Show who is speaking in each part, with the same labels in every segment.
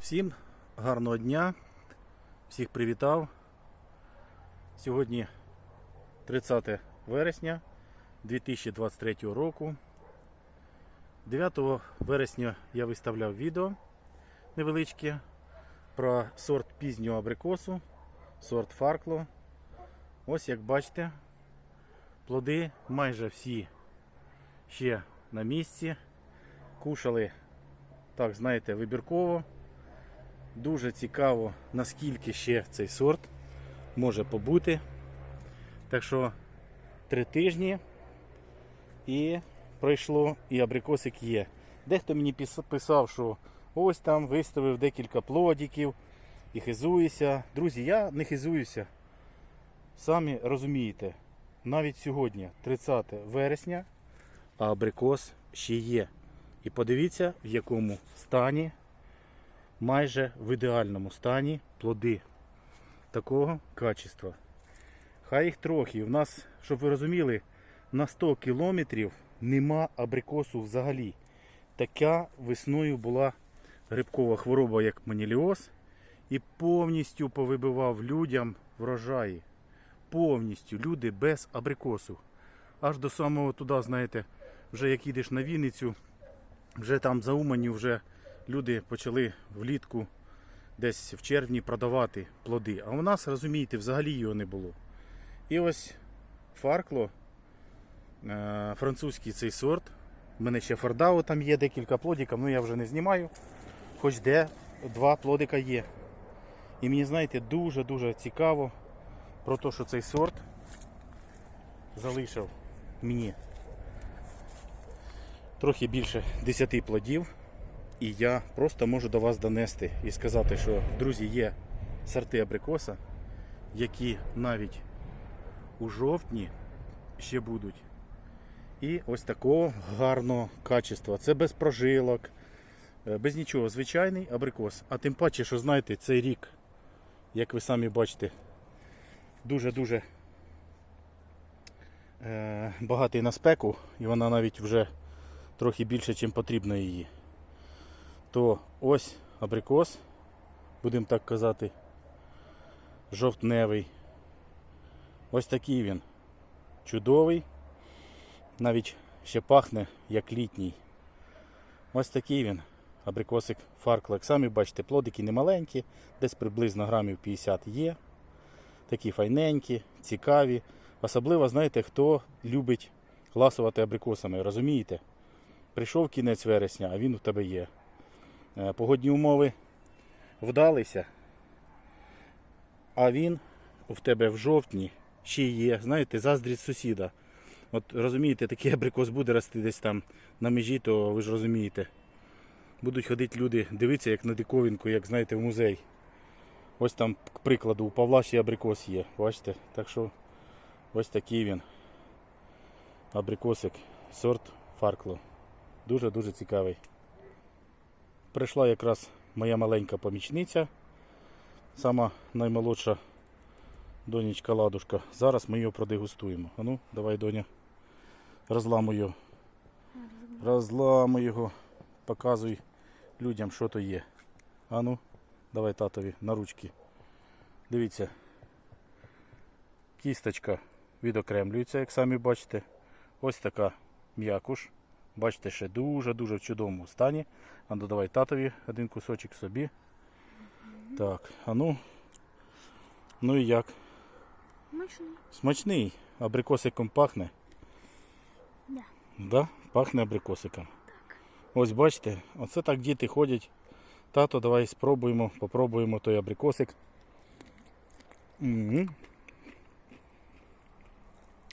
Speaker 1: Всім гарного дня, всіх привітав. Сьогодні 30 вересня 2023 року. 9 вересня я виставляв відео невеличке про сорт пізнього абрикосу, сорт Фаркло. Ось як бачите, плоди майже всі ще на місці. Кушали, так знаєте, вибірково. Дуже цікаво, наскільки ще цей сорт може побути. Так що три тижні і пройшло, і абрикосик є. Дехто мені писав, що ось там виставив декілька плодиків і хизуюся. Друзі, я не хизуюся. Самі розумієте, навіть сьогодні, 30 вересня, а абрикос ще є. І подивіться, в якому стані майже в ідеальному стані плоди такого качества. Хай їх трохи. У нас, щоб ви розуміли, на 100 кілометрів нема абрикосу взагалі. Така весною була грибкова хвороба, як маніліоз, і повністю повибивав людям врожаї. Повністю люди без абрикосу. Аж до самого туди, знаєте, вже як їдеш на Вінницю, вже там за Уманню вже люди почали влітку десь в червні продавати плоди. А у нас, розумієте, взагалі його не було. І ось фаркло, е, французький цей сорт. У мене ще фордао там є декілька плодиків, ну я вже не знімаю. Хоч де два плодика є. І мені, знаєте, дуже-дуже цікаво про те, що цей сорт залишив мені трохи більше 10 плодів. І я просто можу до вас донести і сказати, що, друзі, є сорти абрикоса, які навіть у жовтні ще будуть. І ось такого гарного качества. Це без прожилок, е, без нічого. Звичайний абрикос. А тим паче, що знаєте, цей рік, як ви самі бачите, дуже-дуже е, багатий на спеку, і вона навіть вже трохи більше, ніж потрібно її то ось абрикос, будемо так казати, жовтневий. Ось такий він. Чудовий. Навіть ще пахне як літній. Ось такий він. Абрикосик фарклик. Самі бачите, плодики не маленькі, десь приблизно грамів 50 є. Такі файненькі, цікаві. Особливо, знаєте, хто любить ласувати абрикосами, розумієте? Прийшов кінець вересня, а він у тебе є. Е, Погодні умови вдалися, а він в тебе в жовтні ще є. Знаєте, заздрість сусіда. От розумієте, такий абрикос буде рости десь там на межі, то ви ж розумієте. Будуть ходити люди, дивитися, як на диковинку, як знаєте, в музей. Ось там, к прикладу, у Павла ще абрикос є. Бачите? Так що ось такий він. Абрикосик, сорт Фаркло. Дуже-дуже цікавий. Прийшла якраз моя маленька помічниця, сама наймолодша донечка ладушка. Зараз ми його продегустуємо. А ну, давай, доня, розламуй його. Розламуй його, показуй людям, що то є. А ну, давай татові на ручки. Дивіться. Кісточка відокремлюється, як самі бачите. Ось така м'якуш. Бачите, ще дуже-дуже в чудовому стані. А ну давай татові один кусочок собі. Так, а ну. Ну і як?
Speaker 2: Смачний.
Speaker 1: Смачний. Абрикосиком пахне.
Speaker 2: Да.
Speaker 1: Да? Пахне абрикосиком. Ось бачите, оце так діти ходять. Тато, давай спробуємо, попробуємо той абрикосик. М.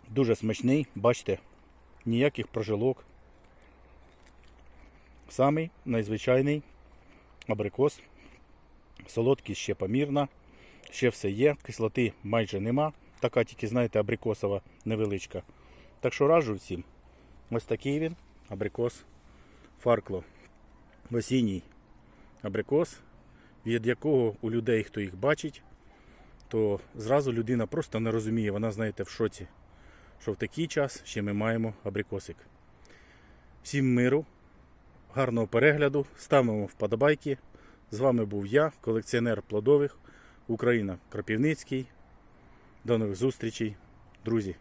Speaker 1: Дуже смачний, бачите, ніяких прожилок. Самий найзвичайний абрикос. Солодкість ще помірна, ще все є, кислоти майже нема. Така тільки, знаєте, абрикосова невеличка. Так що раджу всім. Ось такий він, абрикос Фаркло. Осінній абрикос, від якого у людей, хто їх бачить, то зразу людина просто не розуміє, вона, знаєте, в шоці, що в такий час ще ми маємо абрикосик. Всім миру, гарного перегляду, ставимо вподобайки, З вами був я, колекціонер плодових, Україна Крапівницький. До нових зустрічей, друзі.